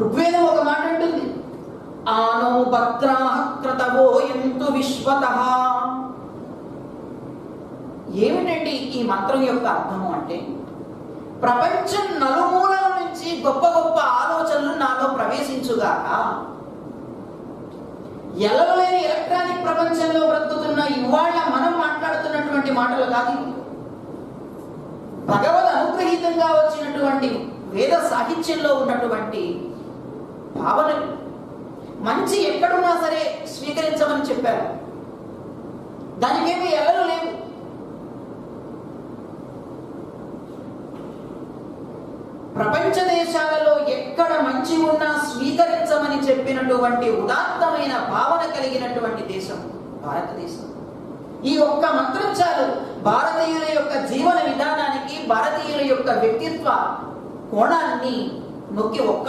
ఋగ్వేదం ఒక మాట అంటుంది. ఆనో భద్రాహక్రతవో ఎంతు విశ్వత. ఏమిటండి ఈ మంత్రం యొక్క అర్థము అంటే ప్రపంచం నలుమూలల నుంచి గొప్ప గొప్ప ఆలోచనలు నాలో ప్రవేశించుగాక ఎలవలేని ఎలక్ట్రానిక్ ప్రపంచంలో బ్రతుకుతున్న ఇవాళ మనం మాట్లాడుతున్నటువంటి మాటలు కాదు భగవద్ అనుగ్రహీతంగా వచ్చినటువంటి వేద సాహిత్యంలో ఉన్నటువంటి భావనలు మంచి ఎక్కడున్నా సరే స్వీకరించమని చెప్పారు. దానికేమీ ఎవరు లేవు. ప్రపంచ దేశాలలో ఎక్కడ మంచి ఉన్నా స్వీకరించమని చెప్పినటువంటి ఉదాత్తమైన భావన కలిగినటువంటి దేశం భారతదేశం. ఈ ఒక్క మంత్రం చాలు భారతీయుల యొక్క జీవన విధానానికి భారతీయుల యొక్క వ్యక్తిత్వ కోణాన్ని నొక్కి ఒక్క